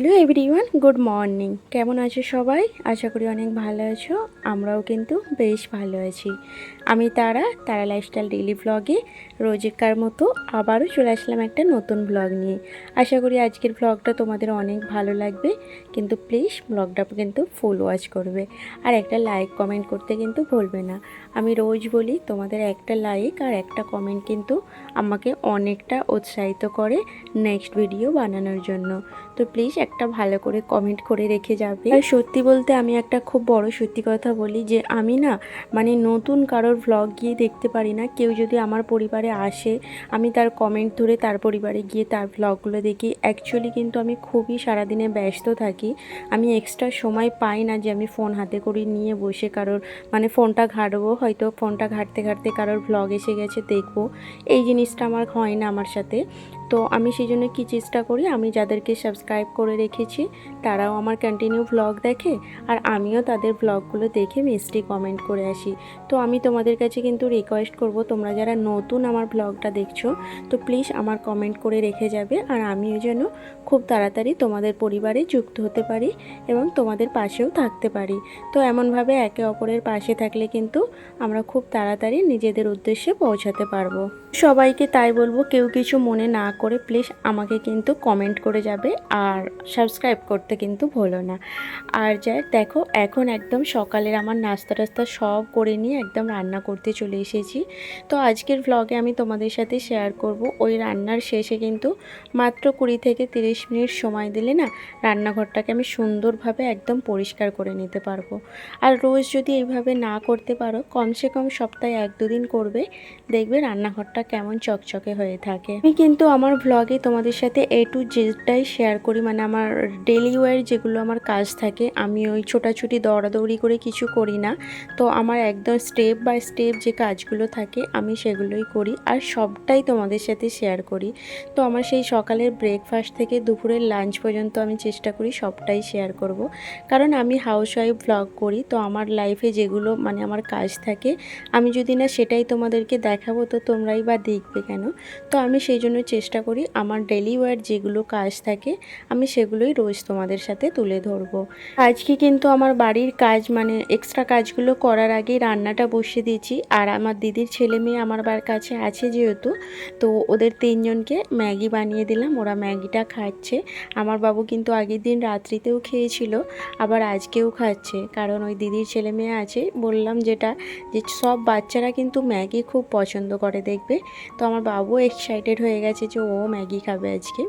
Hello everyone, good morning. কেমন আছো সবাই? আশা করি অনেক ভালো আছো, আমরাও কিন্তু বেশ ভালো আছি। আমি তারা তারা লাইফস্টাইল ডেইলি ব্লগে রোজকার মতো আবারও চলে আসলাম একটা নতুন ব্লগ নিয়ে। আশা করি আজকের ব্লগটা তোমাদের অনেক ভালো লাগবে, কিন্তু প্লিজ ব্লগটা কিন্তু ফুল ওয়াচ করবে। আর একটা লাইক কমেন্ট করতে কিন্তু ভুলবে না। আমি রোজ বলি, তোমাদের একটা লাইক আর একটা কমেন্ট কিন্তু আমাকে অনেকটা উৎসাহিত করে নেক্সট ভিডিও বানানোর জন্য। তো প্লিজ একটা ভালো করে কমেন্ট করে রেখে যাবে। আর সত্যি বলতে আমি একটা খুব বড় সত্যি কথা বলি যে, আমি না মানে নতুন কারোর ভ্লগ গিয়ে দেখতে পারি না। কেউ যদি আমার পরিবারে আসে, আমি তার কমেন্ট ধরে তার পরিবারে গিয়ে তার ভ্লগগুলো দেখি। অ্যাকচুয়ালি কিন্তু আমি খুবই সারাদিনে ব্যস্ত থাকি। আমি এক্সট্রা সময় পাই না যে আমি ফোন হাতে করে নিয়ে বসে কারোর মানে ফোনটা ঘাটবো, হয়তো ফোনটা ঘাটতে ঘাটতে কারোর ভ্লগ এসে গেছে, দেখব। এই জিনিসটা আমার হয় না আমার সাথে। তো আমি সেই জন্য কী চেষ্টা করি, আমি যাদেরকে সাবস্ক্রাইব করে রেখেছি, তারাও আমার কন্টিনিউ ভ্লগ দেখে, আর আমিও তাদের ভ্লগগুলো দেখে মিষ্টি কমেন্ট করে আসি। তো আমি তোমাদের কাছে কিন্তু রিকোয়েস্ট করব, তোমরা যারা নতুন আমার ভ্লগটা দেখছ, তো প্লিজ আমার কমেন্ট করে রেখে যাবে, আর আমিও যেন খুব তাড়াতাড়ি তোমাদের পরিবারে যুক্ত হতে পারি এবং তোমাদের পাশেও থাকতে পারি। তো এমনভাবে একে অপরের পাশে থাকলে কিন্তু আমরা খুব তাড়াতাড়ি নিজেদের উদ্দেশ্যে পৌঁছাতে পারব। সবাইকে তাই বলব, কেউ কিছু মনে না করে প্লিজ আমাকে কিন্তু কমেন্ট করে যাবে আর সাবস্ক্রাইব করতে কিন্তু ভুলো না। আর যাই দেখো, এখন একদম সকালের আমার নাস্তা টাস্তা সব করে নিয়ে একদম রান্না করতে চলে এসেছি। তো আজকের ভ্লগে আমি তোমাদের সাথে শেয়ার করব। ওই রান্নার শেষে কিন্তু মাত্র কুড়ি থেকে তিরিশ মিনিট সময় দিলে না রান্নাঘরটাকে আমি সুন্দরভাবে একদম পরিষ্কার করে নিতে পারব। আর রোজ যদি এইভাবে না করতে পারো, কমসে কম সপ্তাহে এক দুদিন করবে, দেখবে রান্নাঘরটা কেমন চকচকে হয়ে থাকে। আমি কিন্তু আমার ভ্লগে তোমাদের সাথে এ টু জেডটাই শেয়ার করি। মানে আমার ডেলি ওয়ার যেগুলো আমার কাজ থাকে, আমি ওই ছোটাছুটি, দৌড়াদৌড়ি করে কিছু করি না। তো আমার একদম স্টেপ বাই স্টেপ যে কাজগুলো থাকে, আমি সেগুলোই করি আর সবটাই তোমাদের সাথে শেয়ার করি। তো আমার সেই সকালের ব্রেকফাস্ট থেকে দুপুরের লাঞ্চ পর্যন্ত আমি চেষ্টা করি সবটাই শেয়ার করব। কারণ আমি হাউস ওয়াইফ ভ্লগ করি, তো আমার লাইফে যেগুলো মানে আমার কাজ থাকে, আমি যদি না সেটাই তোমাদেরকে দেখাবো, তো তোমরাই বা দেখবে কেন? তো আমি সেই জন্য চেষ্টা করি আমার ডেলি ওয়ার যেগুলো কাজ থাকে, আমি সেগুলোই রোজ তোমাদের সাথে তুলে ধরবো। আজকে কিন্তু আমার বাড়ির কাজ মানে এক্সট্রা কাজগুলো করার আগেই রান্নাটা বসিয়ে দিয়েছি। আর আমার দিদির ছেলে মেয়ে আমার বার কাছে আছে যেহেতু, তো ওদের তিনজনকে ম্যাগি বানিয়ে দিলাম, ওরা ম্যাগিটা খাচ্ছে। আমার বাবু কিন্তু আগের দিন রাত্রিতেও খেয়েছিল, আবার আজকেও খাচ্ছে। কারণ ওই দিদির ছেলে মেয়ে আছে, বললাম যেটা, যে সব বাচ্চারা কিন্তু ম্যাগি খুব পছন্দ করে, দেখবে? তো আমার বাবু এক্সাইটেড হয়ে গেছে যে ও ম্যাগি খাবে আজকে।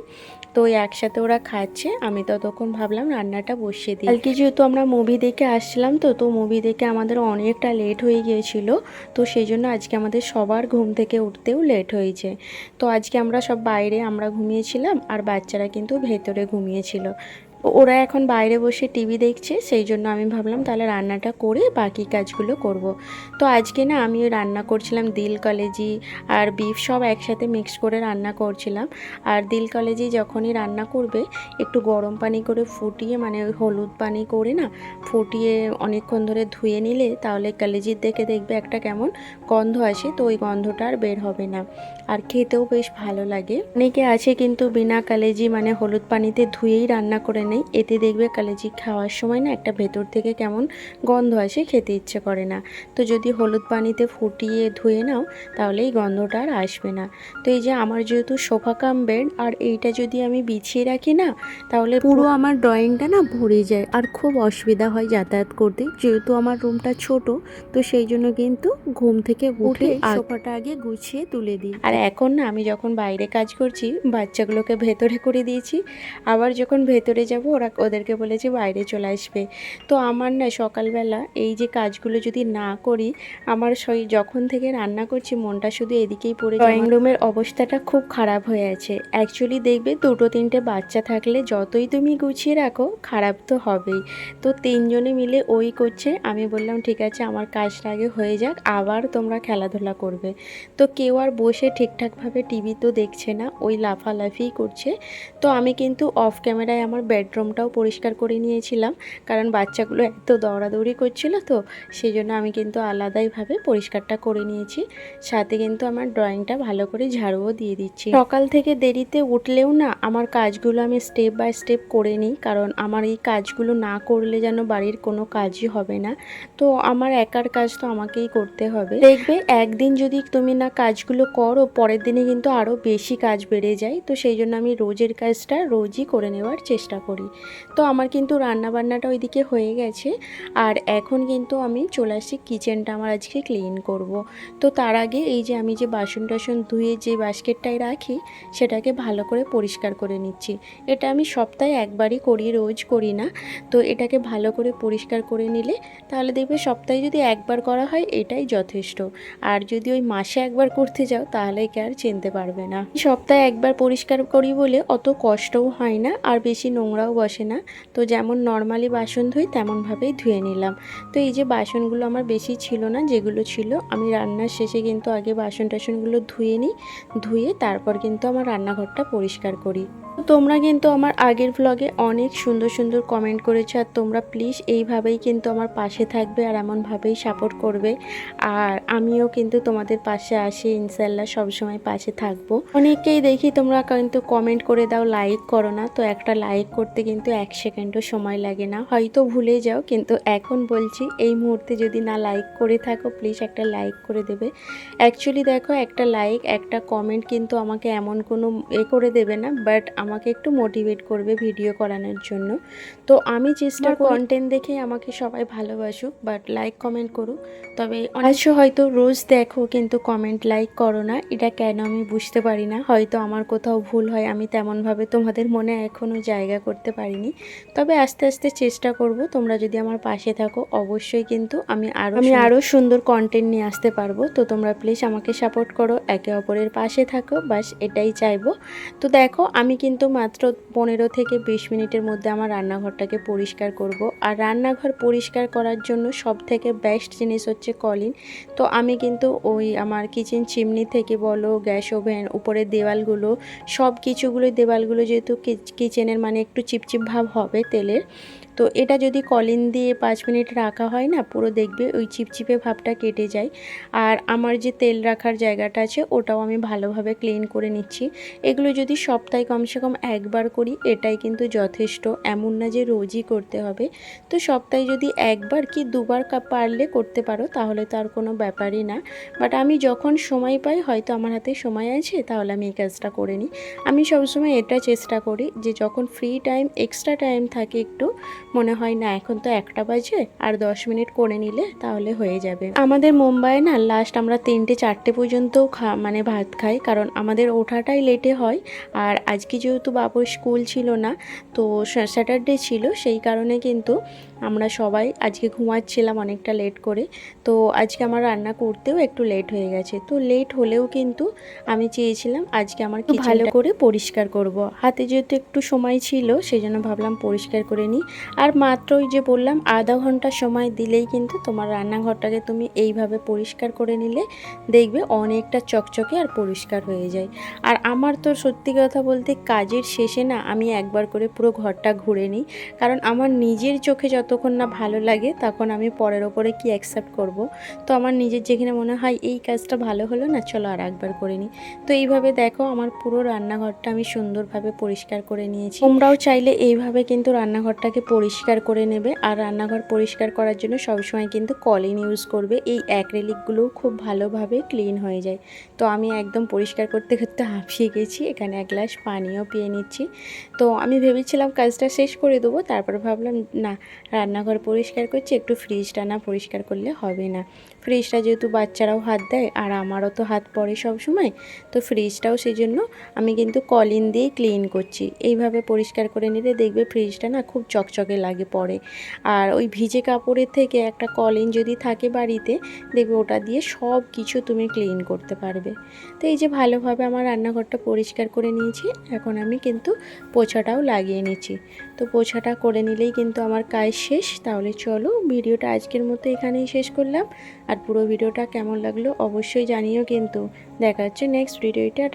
তো একসাথে ওরা খাচ্ছে, আমি ততক্ষণ ভাবলাম রান্নাটা বসিয়ে দিই। কালকে যেহেতু আমরা মুভি দেখে আসছিলাম তো তো মুভি দেখে আমাদের অনেকটা লেট হয়ে গিয়েছিল। তো সেই জন্য আজকে আমাদের সবার ঘুম থেকে উঠতেও লেট হয়েছে। তো আজকে আমরা সব বাইরে আমরা ঘুমিয়েছিলাম আর বাচ্চারা কিন্তু ভেতরে ঘুমিয়েছিল। ওরা এখন বাইরে বসে টিভি দেখছে, সেই জন্য আমি ভাবলাম তাহলে রান্নাটা করে বাকি কাজগুলো করব। তো আজকে না আমি রান্না করছিলাম দিল কলেজি আর বিফ সব একসাথে মিক্স করে রান্না করছিলাম। আর দিল কলেজি যখনই রান্না করবে, একটু গরম পানি করে ফুটিয়ে মানে ওই হলুদ পানি করে না, ফুটিয়ে অনেকক্ষণ ধরে ধুয়ে নিলে তাহলে কলেজির দেখে দেখবে একটা কেমন গন্ধ আসে, তো ওই গন্ধটা আর বের হবে না। আর খেতেও বেশ ভালো লাগে। অনেকে আছে কিন্তু বিনা কলেজি মানে হলুদ পানিতে ধুয়েই রান্না করে নেই। এতে দেখবে কালেজি খাওয়ার সময় না একটা ভেতর থেকে কেমন গন্ধ আসে খেতে ইচ্ছে করে না। তো যদি হলুদ পানিতে ফুটিয়ে ধুয়ে নাও তাহলে এই গন্ধটা আর আসবে না। তো এই যে আমার যেহেতু সোফা কাম বেড আর এইটা যদি আমি বিছিয়ে রাখি না তাহলে পুরো আমার ড্রয়িংটা না ভরে যায়। আর খুব অসুবিধা হয় যাতায়াত করতে যেহেতু আমার রুমটা ছোট তো সেই জন্য কিন্তু ঘুম থেকে উঠে সোফাটা আগে গুছিয়ে তুলে দিই। আর এখন না আমি যখন বাইরে কাজ করছি বাচ্চাগুলোকে ভেতরে করে দিয়েছি। আবার যখন ভেতরে যাব ওরা ওদেরকে বলেছি বাইরে চলে আসবে। তো আমার না সকালবেলা এই যে কাজগুলো যদি না করি, আমার সেই যখন থেকে রান্না করছি, মনটা শুধু এদিকেই পড়ে ড্রয়িং রুমের অবস্থাটা খুব খারাপ হয়ে আছে। অ্যাকচুয়ালি দেখবে দুটো তিনটে বাচ্চা থাকলে যতই তুমি গুছিয়ে রাখো, খারাপ তো হবেই। তো তিনজনে মিলে ওই করছে। আমি বললাম, ঠিক আছে, আমার কাজটা আগে হয়ে যাক, আবার তোমরা খেলাধুলা করবে। তো কেউ আর বসে ঠিকঠাকভাবে টিভি তো দেখছে না, ওই লাফালাফি করছে। তো আমি কিন্তু অফ ক্যামেরায় আমার বেড বেডরুমটাও পরিষ্কার করে নিয়েছিলাম, কারণ বাচ্চাগুলো এত দৌড়াদৌড়ি করছিল তো সেই জন্য আমি কিন্তু আলাদাইভাবে পরিষ্কারটা করে নিয়েছি। সাথে কিন্তু আমার ড্রয়িংটা ভালো করে ঝাড়ুও দিয়ে দিচ্ছি। সকাল থেকে দেরিতে উঠলেও না, আমার কাজগুলো আমি স্টেপ বাই স্টেপ করে নিই, কারণ আমার এই কাজগুলো না করলে যেন বাড়ির কোনো কাজই হবে না। তো আমার একার কাজ তো আমাকেই করতে হবে। দেখবে একদিন যদি তুমি না কাজগুলো করো, পরের দিনে কিন্তু আরও বেশি কাজ বেড়ে যায়, তো সেই জন্য আমি রোজের কাজটা রোজই করে নেওয়ার চেষ্টা করি। তো আমার কিন্তু রান্না বান্নাটা ওইদিকে হয়ে গেছে। আর এখন কিন্তু আমি চলে আসি কিচেনটা আমার আজকে ক্লিন করব। তো তার আগে এই যে আমি যে বাসন টাসন ধুয়ে যে বাস্কেটটায় রাখি, সেটাকে ভালো করে পরিষ্কার করে নিচ্ছি। এটা আমি সপ্তাহে একবারই করি, রোজ করি না। তো এটাকে ভালো করে পরিষ্কার করে নিলে, তাহলে দেখবে সপ্তাহে যদি একবার করা হয়, এটাই যথেষ্ট। আর যদি ওই মাসে একবার করতে যাও, তাহলে কি আর চিনতে পারবে না। সপ্তাহে একবার পরিষ্কার করি বলে অত কষ্টও হয় না, আর বেশি নোংরাও বসে না। তো যেমন নর্মালি বাসন ধুই, তেমনভাবেই ধুয়ে নিলাম। তো এই যে বাসনগুলো আমার বেশি ছিল না, যেগুলো ছিল, আমি রান্নার শেষে কিন্তু আগে বাসন টাসনগুলো ধুয়ে নিই, ধুয়ে তারপর কিন্তু আমার রান্নাঘরটা পরিষ্কার করি। তোমরা কিন্তু আমার আগের ভ্লগে অনেক সুন্দর সুন্দর কমেন্ট করেছ আর তোমরা প্লিজ এইভাবেই কিন্তু আমার পাশে থাকবে আর এমনভাবেই সাপোর্ট করবে। আর আমিও কিন্তু তোমাদের পাশে আসি ইনশাল্লাহ সবসময় পাশে থাকব। অনেককেই দেখি তোমরা কিন্তু কমেন্ট করে দাও লাইক করো না। তো একটা লাইক করতে কিন্তু এক সেকেন্ডও সময় লাগে না। হয়তো ভুলে যাও, কিন্তু এখন বলছি, এই মুহূর্তে যদি না লাইক করে থাকো প্লিজ একটা লাইক করে দেবে। অ্যাকচুয়ালি দেখো, একটা লাইক একটা কমেন্ট কিন্তু আমাকে এমন কোনো এ করে দেবে না বাট আমাকে একটু মোটিভেট করবে ভিডিও করানোর জন্য। তো আমি চেষ্টা কন্টেন্ট দেখে আমাকে সবাই ভালোবাসুক বাট লাইক কমেন্ট করুক। তবে অনেক হয়তো রোজ দেখো কিন্তু কমেন্ট লাইক করো না। এটা কেন আমি বুঝতে পারি না। হয়তো আমার কোথাও ভুল হয় আমি তেমনভাবে তোমাদের মনে এখনও জায়গা করতে পারিনি। তবে আস্তে আস্তে চেষ্টা করব। তোমরা যদি আমার পাশে থাকো অবশ্যই কিন্তু আমি আরও আমি আরও সুন্দর কন্টেন্ট নিয়ে আসতে পারব। তো তোমরা প্লিজ আমাকে সাপোর্ট করো একে অপরের পাশে থাকো। বাস এটাই চাইব। তো দেখো আমি কিন্তু মাত্র পনেরো থেকে বিশ মিনিটের মধ্যে আমার রান্নাঘরটাকে পরিষ্কার করব। আর রান্নাঘর পরিষ্কার করার জন্য সব থেকে বেস্ট জিনিস হচ্ছে কলিন। তো আমি কিন্তু ওই আমার কিচেন চিমনি থেকে বলো, গ্যাস ওভেন, উপরের দেওয়ালগুলো সব কিছুগুলোই দেওয়ালগুলো যেহেতু কিচেনের মানে একটু চিপচিপ ভাব হবে তেলের। তো এটা যদি কলিন দিয়ে পাঁচ মিনিট রাখা হয় না, পুরো দেখবে ওই চিপচিপে ভাবটা কেটে যায়। আর আমার যে তেল রাখার জায়গাটা আছে, ওটাও আমি ভালোভাবে ক্লিন করে নিচ্ছি। এগুলো যদি সপ্তাহে কমসে কম একবার করি, এটাই কিন্তু যথেষ্ট। এমন না যে রোজই করতে হবে। তো সপ্তাহে যদি একবার কি দুবার পারলে করতে পারো, তাহলে তো আর কোনো ব্যাপারই না। বাট আমি যখন সময় পাই, হয়তো আমার হাতে সময় আছে, তাহলে আমি এই কাজটা করে নিই। আমি সবসময় এটা চেষ্টা করি যে যখন ফ্রি টাইম এক্সট্রা টাইম থাকে একটু মনে হয় না এখন তো একটা বাজে আর দশ মিনিট করে নিলে তাহলে হয়ে যাবে। আমাদের মুম্বাইয়ে না লাস্ট আমরা তিনটে চারটে পর্যন্তও খা মানে ভাত খাই কারণ আমাদের ওঠাটাই লেটে হয় আর আজকে যেহেতু বাবুর স্কুল ছিল না তো স্যাটারডে ছিল সেই কারণে কিন্তু আমরা সবাই আজকে ঘুমাচ্ছিলাম অনেকটা লেট করে। তো আজকে আমার রান্না করতেও একটু লেট হয়ে গেছে তো লেট হলেও কিন্তু আমি চেয়েছিলাম আজকে আমার কি ভালো করে পরিষ্কার করব। হাতে যেহেতু একটু সময় ছিল সেই জন্য ভাবলাম পরিষ্কার করে নিই। আর মাত্র ওই যে বললাম, আধা ঘণ্টা সময় দিলেই কিন্তু তোমার রান্নাঘরটাকে তুমি এইভাবে পরিষ্কার করে নিলে দেখবে অনেকটা চকচকে আর পরিষ্কার হয়ে যায়। আর আমার তো সত্যি কথা বলতে কাজের শেষে না আমি একবার করে পুরো ঘরটা ঘুরে নিই, কারণ আমার নিজের চোখে যতক্ষণ না ভালো লাগে তখন আমি পরের ওপরে কি অ্যাকসেপ্ট করব? তো আমার নিজের যেখানে মনে হয় এই কাজটা ভালো হলো না, চলো আর একবার করে নিই। তো এইভাবে দেখো আমার পুরো রান্নাঘরটা আমি সুন্দরভাবে পরিষ্কার করে নিয়েছি। তোমরাও চাইলে এইভাবে কিন্তু রান্নাঘরটাকে পরিষ্কার করে নেবে আর রান্নাঘর পরিষ্কার করার জন্য সবসময় কিন্তু কলিন ইউজ করবে। এই অ্যাক্রেলিকগুলোও খুব ভালোভাবে ক্লিন হয়ে যায়। তো আমি একদম পরিষ্কার করতে করতে হাঁপিয়ে গেছি। এখানে এক গ্লাস পানিও পেয়ে নিচ্ছি। তো আমি ভেবেছিলাম কাজটা শেষ করে দেবো। তারপর ভাবলাম, না, রান্নাঘর পরিষ্কার করছি। একটু ফ্রিজটা না পরিষ্কার করলে হবে না। ফ্রিজটা যেহেতু বাচ্চারাও হাত দেয় আর আমারও তো হাত পড়ে সবসময়, তো ফ্রিজটাও সেই জন্য আমি কিন্তু কলিন দিয়েই ক্লিন করছি। এইভাবে পরিষ্কার করে নিলে দেখবে ফ্রিজটা না খুব চকচকে লাগে পরে। আর ওই ভিজে কাপড়ের থেকে একটা কলিন যদি থাকে বাড়িতে, দেখবে ওটা দিয়ে সব কিছু তুমি ক্লিন করতে পারবে। তো এই যে ভালোভাবে আমার রান্নাঘরটা পরিষ্কার করে নিয়েছি, এখন আমি কিন্তু পোছাটাও লাগিয়ে নিচ্ছি। তো পোছাটা করে নিলেই কিন্তু আমার কাজ শেষ। তাহলে চলো ভিডিওটা আজকের মতো এখানেই শেষ করলাম। আর পুরো ভিডিওটা কেমন লাগল অবশ্যই জানিও কিন্তু। দেখা হচ্ছে নেক্সট ভিডিওটা